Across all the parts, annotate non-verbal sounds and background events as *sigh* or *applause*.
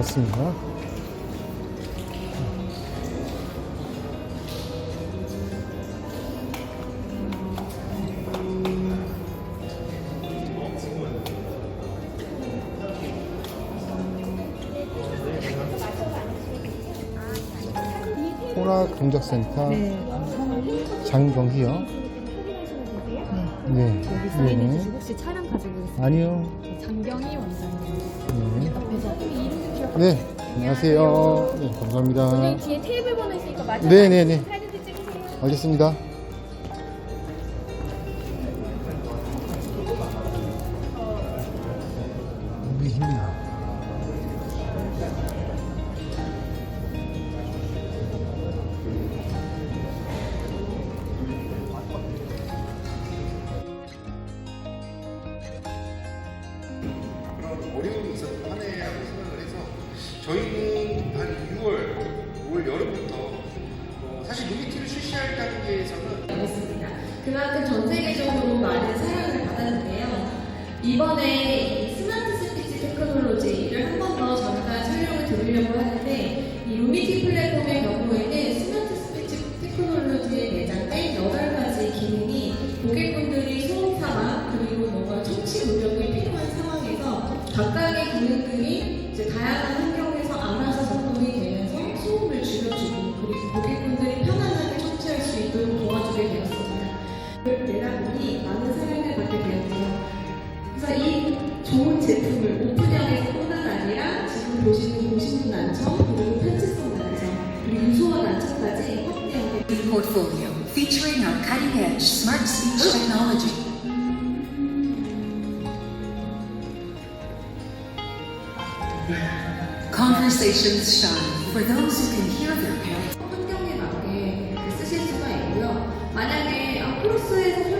왔습니다. 호락 동작센터 네. 장경희요. 네. 여기 사인해. 주시고 혹시 차량 가지고 있어요? 아니요. 장경희 원장님 네. 이름 기억 네. 안녕하세요. 네, 감사합니다. 선생님 뒤에 테이블 번호 있으니까 맞아. 네네네. 사진도 찍으세요. 알겠습니다. 출시할 단계에서는 있습니다. 그만큼 전 세계적으로 많은 사랑을 받았는데요. 이번에 이 스마트 스피치 테크놀로지를 한 번 더 잠깐 설명을 드리려고 하는데 portfolio featuring our cutting-edge smart speech technology. Conversations shine for those who can hear their parents. 환경에 맞게 쓰실 수가 있고요. 만약에 아, 크로스에서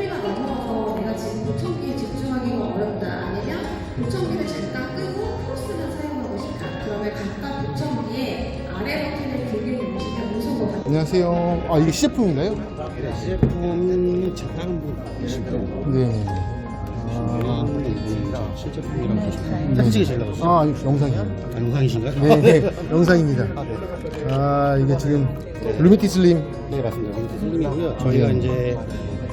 안녕하세요. 아, 이게 시제품인가요? 다른 분 네. 아, 실제품이랑 네. 사진 찍으려고 아, 영상이요. 아, 영상이신가요? 네, 네. 영상입니다. 아, 네. 아, 이게 지금 루미티 슬림. 네, 맞습니다. 이게 슬림이고요. 저희가 네. 이제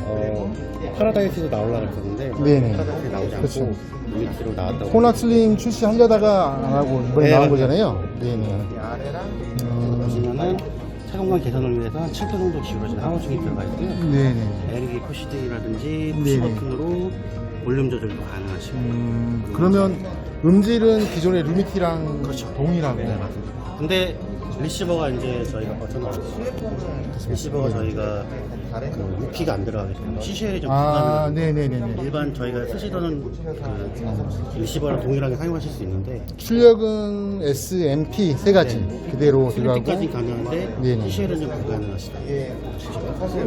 어, 파라다이스도 나오려고 했었는데 네네. 파라다이스 나오지 않고 그렇죠. 루미티로 나왔다고 코낙 슬림 출시하려다가 안 하고 이번에 네, 나온 맞아요. 거잖아요. 네네. 음, 보시면은 착용감 개선을 위해서 한 7도 정도 기울어진 하우징이 들어가 있고요. 네네. LED 푸시등이라든지 네네. 푸시 버튼으로 볼륨 조절도 가능하시고 음, 그러면 음질은 기존의 루미티랑 그렇죠. 동일하고. 네, 맞습니다. 근데 리시버가 이제 저희가 버튼 리시버가 저희가 그 UP가 안 들어가기 때문에 CCL이 좀 아, 부담이 네네네네. 일반 저희가 쓰시던 그 리시버랑 동일하게 사용하실 수 있는데 출력은 S, MP 세 가지 그대로 들어가고 3P까지 가능한데 네네. CCL은 좀 불가능하시다.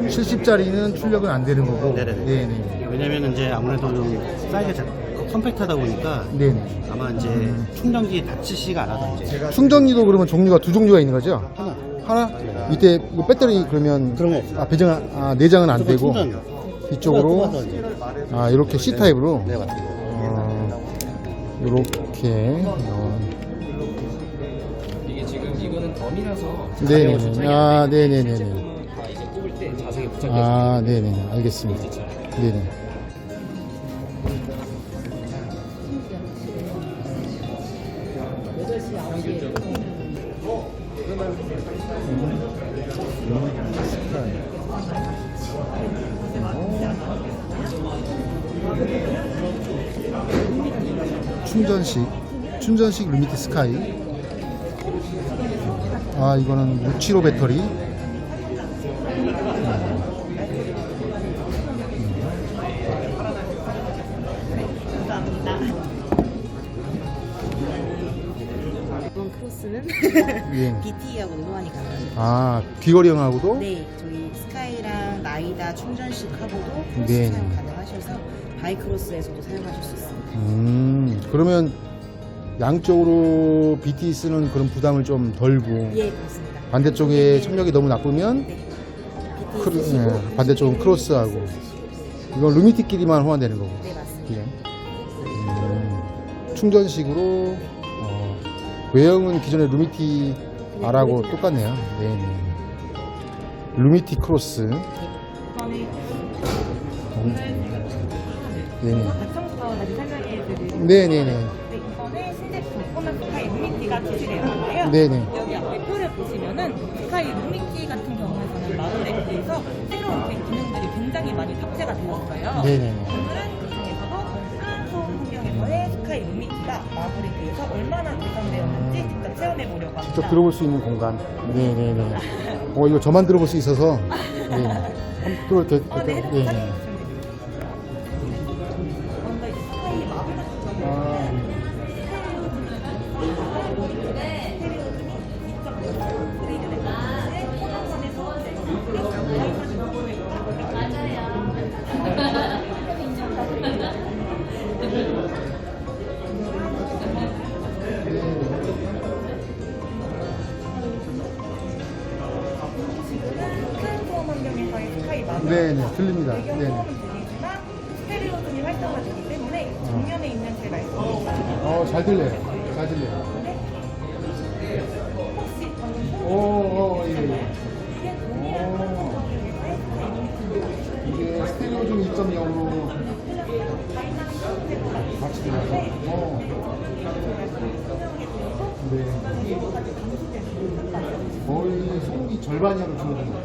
70짜리는 출력은 안 되는 거고. 네네네. 네네. 왜냐면 이제 아무래도 좀 사이즈가 작- 컴팩트하다 보니까 네네. 아마 이제 충전기 닫히시가 않아서 이제 충전기도 그러면 종류가 두 종류가 있는 거죠? 하나 하나? 이때 이거 배터리 그러면 그런 거 없어요. 아, 배정 아, 내장은 안 되고 충전. 이쪽으로 뽑아서 이제 아, 이렇게 C 타입으로 네 맞습니다. 어, 이렇게 어, 이게 지금 이거는 덤이라서 네네네. 아, 네네네네. 다 이제 뽑을 때 자세히 부착해서 아, 네네. 알겠습니다. 네네. 충전식 충전식 루미티 스카이. 아 이거는 675 배터리 크로스는 *laughs* 예. BT하고 노안이 가능합니다. 아 귀걸이 형하고도 네, 저희 스카이랑 나이다 충전식하고도 크로스 네. 사용 가능하셔서 바이크로스에서도 사용하실 수 있습니다. 음 그러면 양쪽으로 BT 쓰는 그런 부담을 좀 덜고 예, 그렇습니다. 반대쪽에 네. 청력이 너무 나쁘면 네. BT 크루, 쓰시고 예, 반대쪽은 크로스하고 이건 루미티끼리만 호환되는 거고 네, 맞습니다. 예. 음, 충전식으로 어, 외형은 기존의 루미티 R하고 똑같네요. 네 네. 루미티 크로스. 네네. 다시 설명해 드리는 네네네. 네, 이번에 신제품 퍼포먼스 스카이 루미티가 출시되어 있는데요. 네네. 여기 앞에 표를 보시면은 스카이 루미티 같은 경우에는 마블에 비해서 새로운 그 기능들이 굉장히 많이 탑재가 되었어요. 네네네. 오늘은 그 중에서도 산소 환경에서의 스카이 루미티가 마블에 비해서 얼마나 직접 체험해 보려고 합니다. 직접 들어볼 수 있는 공간. 네네네. 어, 이거 저만 들어볼 수 있어서. *laughs* 네. 한번 들어볼 때, 어, 네, 네. 네네, 들립니다. 배경 네네. 소음은 들리지만 스테레오존이 활성화되기 때문에 정면에 있는 제 말씀이 어, 잘 들려요. 잘 들려요. 혹시 방금 소음 오, 오, 예, 예. 이게 동일한 이게 스테레오존 2.0으로 같이 들려요. 어. 네. 거의 소음이 절반이하고 줄어든 것